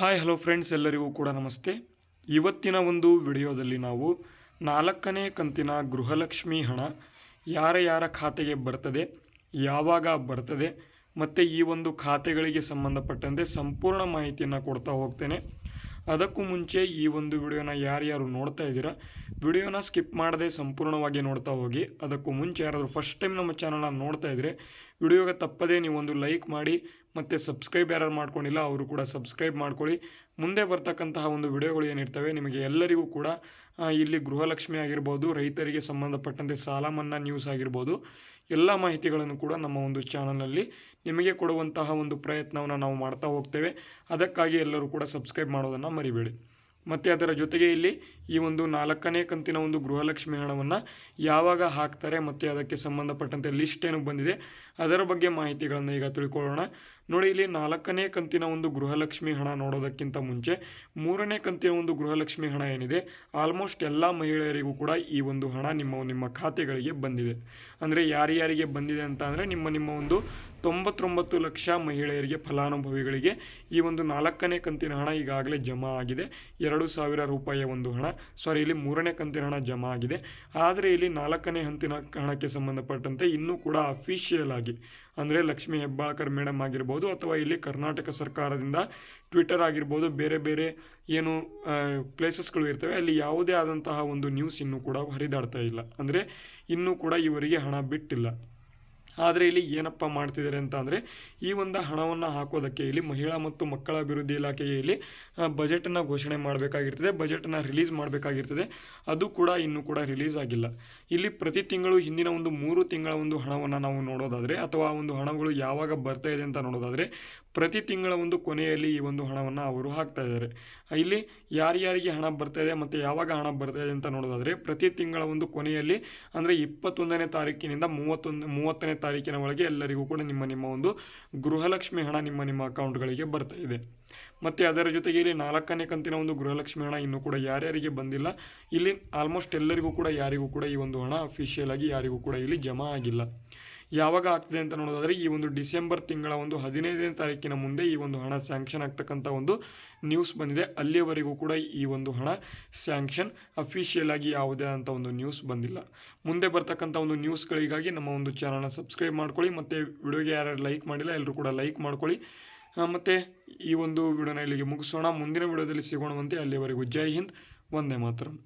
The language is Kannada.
ಹಾಯ್ ಹಲೋ ಫ್ರೆಂಡ್ಸ್ ಎಲ್ಲರಿಗೂ ಕೂಡ ನಮಸ್ತೆ. ಇವತ್ತಿನ ಒಂದು ವಿಡಿಯೋದಲ್ಲಿ ನಾವು ನಾಲ್ಕನೇ ಕಂತಿನ ಗೃಹಲಕ್ಷ್ಮಿ ಹಣ ಯಾರ ಯಾರ ಖಾತೆಗೆ ಬರ್ತದೆ, ಯಾವಾಗ ಬರ್ತದೆ, ಮತ್ತು ಈ ಒಂದು ಖಾತೆಗಳಿಗೆ ಸಂಬಂಧಪಟ್ಟಂತೆ ಸಂಪೂರ್ಣ ಮಾಹಿತಿಯನ್ನು ಕೊಡ್ತಾ ಹೋಗ್ತೇನೆ. ಅದಕ್ಕೂ ಮುಂಚೆ ಈ ಒಂದು ವಿಡಿಯೋನ ಯಾರ್ಯಾರು ನೋಡ್ತಾ ಇದ್ದೀರಾ, ವಿಡಿಯೋನ ಸ್ಕಿಪ್ ಮಾಡದೆ ಸಂಪೂರ್ಣವಾಗಿ ನೋಡ್ತಾ ಹೋಗಿ. ಅದಕ್ಕೂ ಮುಂಚೆ ಯಾರಾದರೂ ಫಸ್ಟ್ ಟೈಮ್ ನಮ್ಮ ಚಾನಲ್ನ ನೋಡ್ತಾ ಇದ್ದರೆ ವಿಡಿಯೋಗೆ ತಪ್ಪದೇ ನೀವು ಒಂದು ಲೈಕ್ ಮಾಡಿ ಮತ್ತು ಸಬ್ಸ್ಕ್ರೈಬ್ ಯಾರು ಮಾಡ್ಕೊಂಡಿಲ್ಲ ಅವರು ಕೂಡ ಸಬ್ಸ್ಕ್ರೈಬ್ ಮಾಡ್ಕೊಳ್ಳಿ. ಮುಂದೆ ಬರ್ತಕ್ಕಂತಹ ಒಂದು ವಿಡಿಯೋಗಳು ಏನಿರ್ತವೆ ನಿಮಗೆ ಎಲ್ಲರಿಗೂ ಕೂಡ ಇಲ್ಲಿ ಗೃಹಲಕ್ಷ್ಮಿ ಆಗಿರ್ಬೋದು, ರೈತರಿಗೆ ಸಂಬಂಧಪಟ್ಟಂತೆ ಸಾಲ ಮನ್ನಾ ನ್ಯೂಸ್ ಆಗಿರ್ಬೋದು, ಎಲ್ಲ ಮಾಹಿತಿಗಳನ್ನು ಕೂಡ ನಮ್ಮ ಒಂದು ಚಾನಲಲ್ಲಿ ನಿಮಗೆ ಕೊಡುವಂತಹ ಒಂದು ಪ್ರಯತ್ನವನ್ನು ನಾವು ಮಾಡ್ತಾ ಹೋಗ್ತೇವೆ. ಅದಕ್ಕಾಗಿ ಎಲ್ಲರೂ ಕೂಡ ಸಬ್ಸ್ಕ್ರೈಬ್ ಮಾಡೋದನ್ನು ಮರಿಬೇಡಿ. ಮತ್ತು ಅದರ ಜೊತೆಗೆ ಇಲ್ಲಿ ಈ ಒಂದು ನಾಲ್ಕನೇ ಕಂತಿನ ಒಂದು ಗೃಹಲಕ್ಷ್ಮಿ ಹಣವನ್ನು ಯಾವಾಗ ಹಾಕ್ತಾರೆ ಮತ್ತು ಅದಕ್ಕೆ ಸಂಬಂಧಪಟ್ಟಂತೆ ಲಿಸ್ಟ್ ಏನು ಬಂದಿದೆ, ಅದರ ಬಗ್ಗೆ ಮಾಹಿತಿಗಳನ್ನು ಈಗ ತಿಳ್ಕೊಳ್ಳೋಣ. ನೋಡಿ, ಇಲ್ಲಿ ನಾಲ್ಕನೇ ಕಂತಿನ ಒಂದು ಗೃಹಲಕ್ಷ್ಮಿ ಹಣ ನೋಡೋದಕ್ಕಿಂತ ಮುಂಚೆ ಮೂರನೇ ಕಂತಿನ ಒಂದು ಗೃಹಲಕ್ಷ್ಮಿ ಹಣ ಏನಿದೆ, ಆಲ್ಮೋಸ್ಟ್ ಎಲ್ಲ ಮಹಿಳೆಯರಿಗೂ ಕೂಡ ಈ ಒಂದು ಹಣ ನಿಮ್ಮ ನಿಮ್ಮ ಖಾತೆಗಳಿಗೆ ಬಂದಿದೆ. ಅಂದರೆ ಯಾರ್ಯಾರಿಗೆ ಬಂದಿದೆ ಅಂತ ಅಂದರೆ ನಿಮ್ಮ ನಿಮ್ಮ ಒಂದು ತೊಂಬತ್ತೊಂಬತ್ತು ಲಕ್ಷ ಮಹಿಳೆಯರಿಗೆ ಫಲಾನುಭವಿಗಳಿಗೆ ಈ ಒಂದು ನಾಲ್ಕನೇ ಕಂತಿನ ಹಣ ಈಗಾಗಲೇ ಜಮಾ ಆಗಿದೆ. ಎರಡು ಸಾವಿರ ರೂಪಾಯಿಯ ಒಂದು ಹಣ ಸಾರಿ ಇಲ್ಲಿ ಮೂರನೇ ಕಂತಿನ ಹಣ ಜಮಾ ಆಗಿದೆ. ಆದರೆ ಇಲ್ಲಿ ನಾಲ್ಕನೇ ಹಂತಿನ ಹಣಕ್ಕೆ ಸಂಬಂಧಪಟ್ಟಂತೆ ಇನ್ನೂ ಕೂಡ ಅಫಿಷಿಯಲ್ ಆಗಿ, ಅಂದರೆ ಲಕ್ಷ್ಮೀ ಹೆಬ್ಬಾಳ್ಕರ್ ಮೇಡಮ್ ಆಗಿರ್ಬೋದು ಅಥವಾ ಇಲ್ಲಿ ಕರ್ನಾಟಕ ಸರ್ಕಾರದಿಂದ ಟ್ವಿಟರ್ ಆಗಿರ್ಬೋದು, ಬೇರೆ ಬೇರೆ ಏನು ಪ್ಲೇಸಸ್ಗಳು ಇರ್ತವೆ, ಅಲ್ಲಿ ಯಾವುದೇ ಆದಂತಹ ಒಂದು ನ್ಯೂಸ್ ಇನ್ನೂ ಕೂಡ ಹರಿದಾಡ್ತಾ ಇಲ್ಲ. ಅಂದರೆ ಇನ್ನೂ ಕೂಡ ಇವರಿಗೆ ಹಣ ಬಿಟ್ಟಿಲ್ಲ. ಆದರೆ ಇಲ್ಲಿ ಏನಪ್ಪ ಮಾಡ್ತಿದ್ದಾರೆ ಅಂತ ಅಂದರೆ, ಈ ಒಂದು ಹಣವನ್ನು ಹಾಕೋದಕ್ಕೆ ಇಲ್ಲಿ ಮಹಿಳಾ ಮತ್ತು ಮಕ್ಕಳ ಅಭಿವೃದ್ಧಿ ಇಲಾಖೆಗೆ ಇಲ್ಲಿ ಬಜೆಟನ್ನು ಘೋಷಣೆ ಮಾಡಬೇಕಾಗಿರ್ತದೆ ಬಜೆಟನ್ನು ರಿಲೀಸ್ ಮಾಡಬೇಕಾಗಿರ್ತದೆ. ಅದು ಕೂಡ ಇನ್ನೂ ಕೂಡ ರಿಲೀಸ್ ಆಗಿಲ್ಲ. ಇಲ್ಲಿ ಪ್ರತಿ ತಿಂಗಳು ಹಿಂದಿನ ಒಂದು ಮೂರು ತಿಂಗಳ ಒಂದು ಹಣವನ್ನು ನಾವು ನೋಡೋದಾದರೆ, ಅಥವಾ ಒಂದು ಹಣಗಳು ಯಾವಾಗ ಬರ್ತಾ ಇದೆ ಅಂತ ನೋಡೋದಾದರೆ, ಪ್ರತಿ ತಿಂಗಳ ಒಂದು ಕೊನೆಯಲ್ಲಿ ಈ ಒಂದು ಹಣವನ್ನು ಅವರು ಹಾಕ್ತಾ ಇದ್ದಾರೆ. ಇಲ್ಲಿ ಯಾರ್ಯಾರಿಗೆ ಹಣ ಬರ್ತಾ ಇದೆ ಮತ್ತು ಯಾವಾಗ ಹಣ ಬರ್ತಾ ಇದೆ ಅಂತ ನೋಡೋದಾದರೆ, ಪ್ರತಿ ತಿಂಗಳ ಒಂದು ಕೊನೆಯಲ್ಲಿ ಅಂದರೆ ಇಪ್ಪತ್ತೊಂದನೇ ತಾರೀಕಿನಿಂದ ಮೂವತ್ತೊಂದು, ಮೂವತ್ತನೇ ತಾರೀಕಿನ ಒಳಗೆ ಎಲ್ಲರಿಗೂ ಕೂಡ ನಿಮ್ಮ ನಿಮ್ಮ ಒಂದು ಗೃಹಲಕ್ಷ್ಮಿ ಹಣ ನಿಮ್ಮ ನಿಮ್ಮ ಅಕೌಂಟ್ಗಳಿಗೆ ಬರ್ತಾ ಇದೆ. ಮತ್ತು ಅದರ ಜೊತೆಗೆ ಇಲ್ಲಿ ನಾಲ್ಕನೇ ಕಂತಿನ ಒಂದು ಗೃಹಲಕ್ಷ್ಮಿ ಹಣ ಇನ್ನೂ ಕೂಡ ಯಾರ್ಯಾರಿಗೆ ಬಂದಿಲ್ಲ, ಇಲ್ಲಿ ಆಲ್ಮೋಸ್ಟ್ ಎಲ್ಲರಿಗೂ ಕೂಡ ಯಾರಿಗೂ ಕೂಡ ಈ ಒಂದು ಹಣ ಅಫಿಷಿಯಲ್ ಆಗಿ ಯಾರಿಗೂ ಕೂಡ ಇಲ್ಲಿ ಜಮಾ ಆಗಿಲ್ಲ. ಯಾವಾಗ ಆಗ್ತದೆ ಅಂತ ನೋಡೋದಾದರೆ ಈ ಒಂದು ಡಿಸೆಂಬರ್ ತಿಂಗಳ ಒಂದು ಹದಿನೈದನೇ ತಾರೀಕಿನ ಮುಂದೆ ಈ ಒಂದು ಹಣ ಸ್ಯಾಂಕ್ಷನ್ ಆಗ್ತಕ್ಕಂಥ ಒಂದು ನ್ಯೂಸ್ ಬಂದಿದೆ. ಅಲ್ಲಿಯವರೆಗೂ ಕೂಡ ಈ ಒಂದು ಹಣ ಸ್ಯಾಂಕ್ಷನ್ ಅಫಿಷಿಯಲ್ ಆಗಿ ಯಾವುದೇ ಅಂತ ಒಂದು ನ್ಯೂಸ್ ಬಂದಿಲ್ಲ. ಮುಂದೆ ಬರ್ತಕ್ಕಂಥ ಒಂದು ನ್ಯೂಸ್ಗಳಿಗಾಗಿ ನಮ್ಮ ಒಂದು ಚಾನಲ್ನ ಸಬ್ಸ್ಕ್ರೈಬ್ ಮಾಡ್ಕೊಳ್ಳಿ. ಮತ್ತು ವಿಡಿಯೋಗೆ ಯಾರ್ಯಾರು ಲೈಕ್ ಮಾಡಿಲ್ಲ, ಎಲ್ಲರೂ ಕೂಡ ಲೈಕ್ ಮಾಡ್ಕೊಳ್ಳಿ. ಮತ್ತು ಈ ಒಂದು ವಿಡಿಯೋನ ಇಲ್ಲಿಗೆ ಮುಗಿಸೋಣ. ಮುಂದಿನ ವಿಡಿಯೋದಲ್ಲಿ ಸಿಗೋಣವಂತೆ. ಅಲ್ಲಿಯವರೆಗೂ ಜೈ ಹಿಂದ್. ಒಂದೇ ಮಾತರಂ.